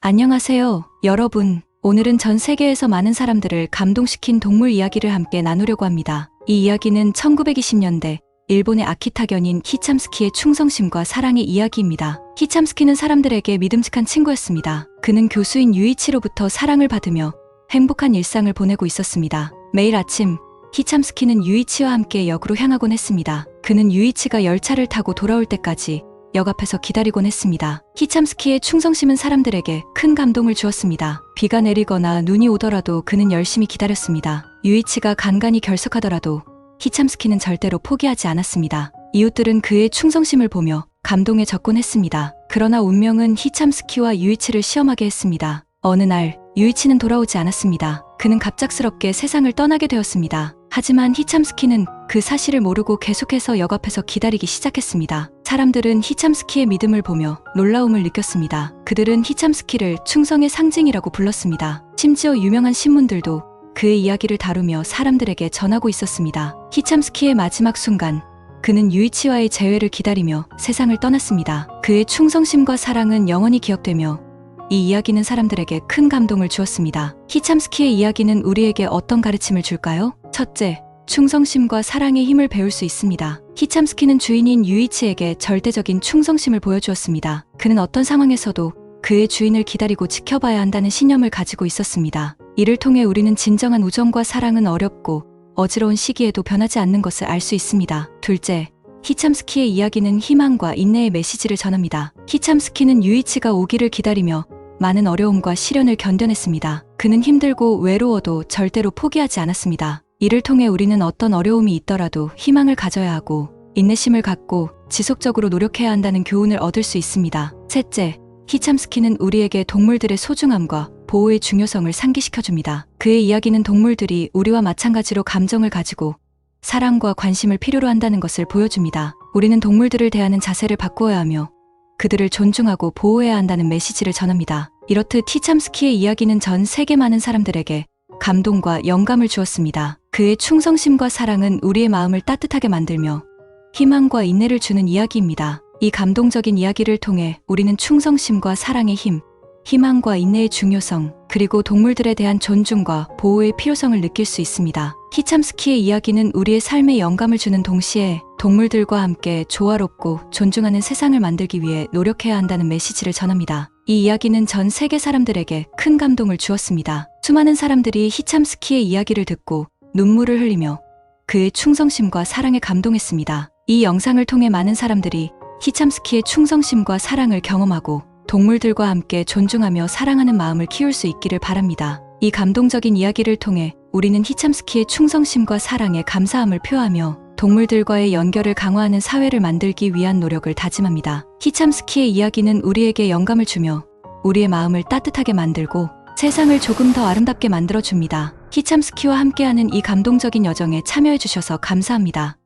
안녕하세요, 여러분. 오늘은 전 세계에서 많은 사람들을 감동시킨 동물 이야기를 함께 나누려고 합니다. 이 이야기는 1920년대 일본의 아키타견인 히참스키의 충성심과 사랑의 이야기입니다. 히참스키는 사람들에게 믿음직한 친구였습니다. 그는 교수인 유이치로부터 사랑을 받으며 행복한 일상을 보내고 있었습니다. 매일 아침 히참스키는 유이치와 함께 역으로 향하곤 했습니다. 그는 유이치가 열차를 타고 돌아올 때까지 역 앞에서 기다리곤 했습니다. 히참스키의 충성심은 사람들에게 큰 감동을 주었습니다. 비가 내리거나 눈이 오더라도 그는 열심히 기다렸습니다. 유이치가 간간히 결석하더라도 히참스키는 절대로 포기하지 않았습니다. 이웃들은 그의 충성심을 보며 감동에 적곤 했습니다. 그러나 운명은 히참스키와 유이치를 시험하게 했습니다. 어느 날 유이치는 돌아오지 않았습니다. 그는 갑작스럽게 세상을 떠나게 되었습니다. 하지만 히참스키는 그 사실을 모르고 계속해서 역 앞에서 기다리기 시작했습니다. 사람들은 히참스키의 믿음을 보며 놀라움을 느꼈습니다. 그들은 히참스키를 충성의 상징이라고 불렀습니다. 심지어 유명한 신문들도 그의 이야기를 다루며 사람들에게 전하고 있었습니다. 히참스키의 마지막 순간 그는 유이치와의 재회를 기다리며 세상을 떠났습니다. 그의 충성심과 사랑은 영원히 기억되며 이 이야기는 사람들에게 큰 감동을 주었습니다. 히참스키의 이야기는 우리에게 어떤 가르침을 줄까요? 첫째, 충성심과 사랑의 힘을 배울 수 있습니다. 히참스키는 주인인 유이치에게 절대적인 충성심을 보여주었습니다. 그는 어떤 상황에서도 그의 주인을 기다리고 지켜봐야 한다는 신념을 가지고 있었습니다. 이를 통해 우리는 진정한 우정과 사랑은 어렵고 어지러운 시기에도 변하지 않는 것을 알 수 있습니다. 둘째, 히참스키의 이야기는 희망과 인내의 메시지를 전합니다. 히참스키는 유이치가 오기를 기다리며 많은 어려움과 시련을 견뎌냈습니다. 그는 힘들고 외로워도 절대로 포기하지 않았습니다. 이를 통해 우리는 어떤 어려움이 있더라도 희망을 가져야 하고 인내심을 갖고 지속적으로 노력해야 한다는 교훈을 얻을 수 있습니다. 셋째, 히참스키는 우리에게 동물들의 소중함과 보호의 중요성을 상기시켜줍니다. 그의 이야기는 동물들이 우리와 마찬가지로 감정을 가지고 사랑과 관심을 필요로 한다는 것을 보여줍니다. 우리는 동물들을 대하는 자세를 바꾸어야 하며 그들을 존중하고 보호해야 한다는 메시지를 전합니다. 이렇듯 티참스키의 이야기는 전 세계 많은 사람들에게 감동과 영감을 주었습니다. 그의 충성심과 사랑은 우리의 마음을 따뜻하게 만들며 희망과 인내를 주는 이야기입니다. 이 감동적인 이야기를 통해 우리는 충성심과 사랑의 힘, 희망과 인내의 중요성, 그리고 동물들에 대한 존중과 보호의 필요성을 느낄 수 있습니다. 히참스키의 이야기는 우리의 삶에 영감을 주는 동시에 동물들과 함께 조화롭고 존중하는 세상을 만들기 위해 노력해야 한다는 메시지를 전합니다. 이 이야기는 전 세계 사람들에게 큰 감동을 주었습니다. 수많은 사람들이 히참스키의 이야기를 듣고 눈물을 흘리며 그의 충성심과 사랑에 감동했습니다. 이 영상을 통해 많은 사람들이 히참스키의 충성심과 사랑을 경험하고 동물들과 함께 존중하며 사랑하는 마음을 키울 수 있기를 바랍니다. 이 감동적인 이야기를 통해 우리는 히참스키의 충성심과 사랑에 감사함을 표하며 동물들과의 연결을 강화하는 사회를 만들기 위한 노력을 다짐합니다. 히참스키의 이야기는 우리에게 영감을 주며 우리의 마음을 따뜻하게 만들고 세상을 조금 더 아름답게 만들어줍니다. 히참스키와 함께하는 이 감동적인 여정에 참여해주셔서 감사합니다.